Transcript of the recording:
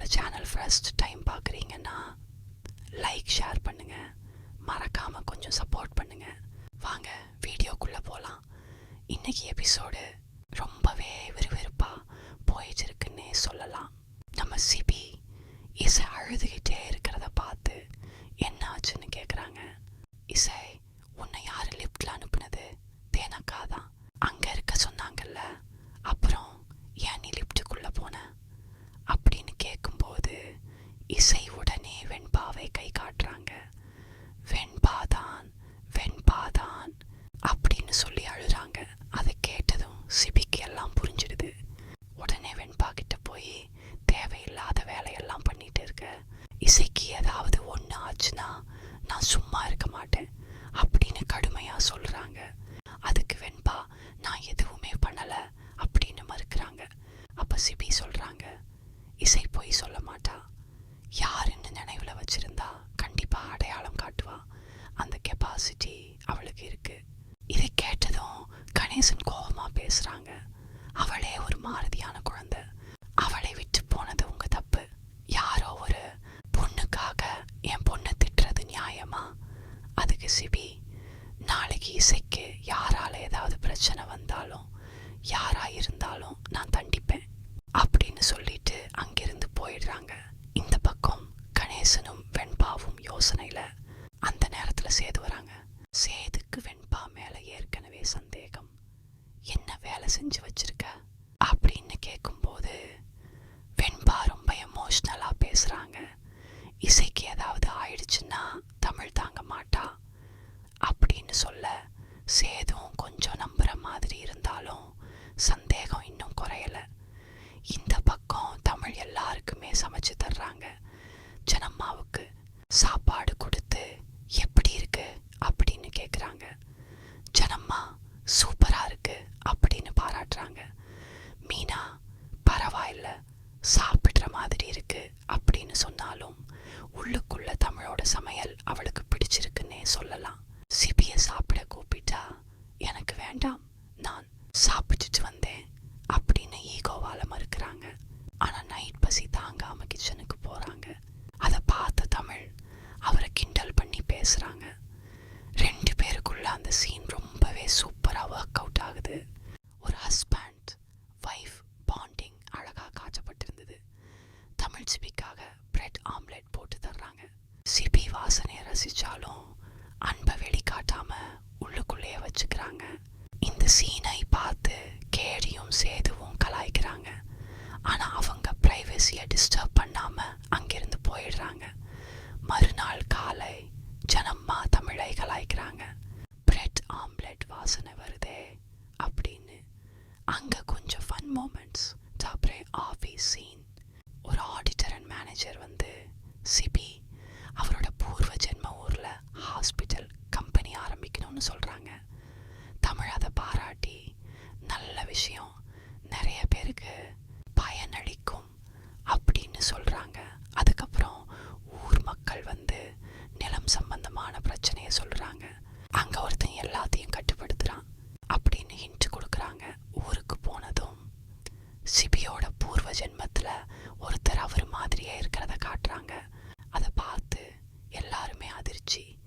என்னோட channel first time பார்க்குறீங்கன்னா like share பண்ணுங்கள் மறக்காமல் கொஞ்சம் சப்போர்ட் பண்ணுங்கள் வாங்க வீடியோக்குள்ளே போகலாம் இன்றைக்கி எபிசோடு ரொம்பவே விறுவிறுப்பாக போயிட்டு இருக்குன்னே சொல்லலாம். நம்ம சிபி இசை அழுதுகிட்டே இருக்கிறத பார்த்து என்ன ஆச்சுன்னு கேட்குறாங்க இசை உன்னை யார் லிஃப்டில் அனுப்புனது? தேனக்கா தான் அங்கே இருக்க சொன்னாங்கல்ல அப்புறம் ஏன் நீ லிஃப்ட்டுக்குள்ள போன அப்படின்னு கேட்கும்போது இசை உடனே வெண்பாவை கை காட்டுறாங்க. வெண்பாதான் வெண்பாதான் அப்படின்னு சொல்லி அழுறாங்க. அதை கேட்டதும் சிபிக்கு எல்லாம் புரிஞ்சிடுது. உடனே வெண்பா கிட்ட போய் தேவையில்லாத வேலையெல்லாம் பண்ணிட்டு இருக்க. இசைக்கு ஏதாவது ஒன்று ஆச்சுன்னா நான் சும்மா இருக்க மாட்டேன் அப்படின்னு கடுமையாக சொல்கிறாங்க அதுக்கு வெண்பா நான் எதுவுமே பண்ணலை அப்படின்னு மறுக்கிறாங்க. அப்போ சிபி சொல்கிறாங்க இசை போய் சொல்ல மாட்டா. யாருன்னு நினைவில் வச்சுருந்தா கண்டிப்பாக அடையாளம் காட்டுவா? அந்த கெப்பாசிட்டி அவளுக்கு இருக்குது இதை கேட்டதும் கணேசன் கோபமாக பேசுகிறாங்க அவளே ஒரு மாறுதியான குழந்தை. அவளை விட்டு போனது உங்கள் தப்பு. யாரோ ஒரு பொண்ணுக்காக என் பொண்ணை திட்டுறது நியாயமா? அதுக்கு சிபி நாளைக்கு இசைக்கு யாரால் ஏதாவது பிரச்சனை வந்தாலும் யாராக இருந்தாலும் நான் தண்டிப்பேன். இசைக்கு ஏதாவது ஆயிடுச்சுன்னா தமிழ் தாங்க மாட்டா. அப்படின்னு சொல்ல சேதும் கொஞ்சம் நம்புகிற மாதிரி இருந்தாலும் சந்தேகம் இன்னும் குறையலை. இந்த பக்கம் தமிழ் எல்லாருக்குமே சமைச்சு தர்றாங்க. ஜனம்மாவுக்கு சாப்பாடு கொடுத்து எப்படி இருக்கு அப்படின்னு கேட்குறாங்க ஜனம்மா சூப்பராக இருக்கு அப்படின்னு பாராட்டுறாங்க. மீனா பரவாயில்ல சாப்பிட்டு மாதிரி இருக்கு அப்படின்னு சொன்னாலும் உள்ளுக்குள்ள தமிழோட சமையல் அவளுக்கு பிடிச்சிருக்குன்னே சொல்லலாம் சிபிய சாப்பிட கூப்பிட்டா எனக்கு வேண்டாம் நான் சாப்பிட்டுட்டு வந்தேன் அப்படின்னு ஈகோவால மறுக்கிறாங்க. ஆனால் நைட் பசி தாங்காம கிச்சனுக்கு போகிறாங்க அதை பார்த்த தமிழ் அவரை கிண்டல் பண்ணி பேசுகிறாங்க ரெண்டு பேருக்குள்ள அந்த சீன் ரொம்பவே சூப்பராக ஒர்க் அவுட் ஆகுது. ஒரு ஹஸ்பண்ட் வைஃப் பாண்டிங் அழகாக காட்டப்பட்டிருந்தது. தமிழ் சிபிக்காக பிரெட் ஆம்லெட் போட்டு தர்றாங்க. சிபி வாசனையை ரசித்தாலும் அன்பை வெளிக்காட்டாமல் உள்ளுக்குள்ளேயே வச்சுக்கிறாங்க. சீனை பார்த்து கேடியும் சேதுவும் கலாய்க்கிறாங்க. ஆனால் அவங்க ப்ரைவசியை டிஸ்டர்ப் பண்ணாமல் அங்கிருந்து போயிடுறாங்க. மறுநாள் காலை ஜனம்மா தமிழை கலாய்க்கிறாங்க. பிரெட் ஆம்லெட் வாசனை வருதே அப்படின்னு. அங்கே கொஞ்சம் ஃபன் மூமெண்ட்ஸ் அப்புறம் ஆஃபீஸ் சீன் ஒரு ஆடிட்டர் அண்ட் மேனேஜர் வந்து சிபி பிரச்சனையை சொல்கிறாங்க அங்கே ஒருத்தன் எல்லாத்தையும் கட்டுப்படுத்துறான். அப்படின்னு ஹிண்ட் கொடுக்குறாங்க. ஊருக்கு போனதும் சிபியோட பூர்வ ஜென்மத்தில் ஒருத்தர் அவர் மாதிரியே இருக்கிறத காட்டுறாங்க. அதை பார்த்து எல்லாருமே அதிர்ச்சி.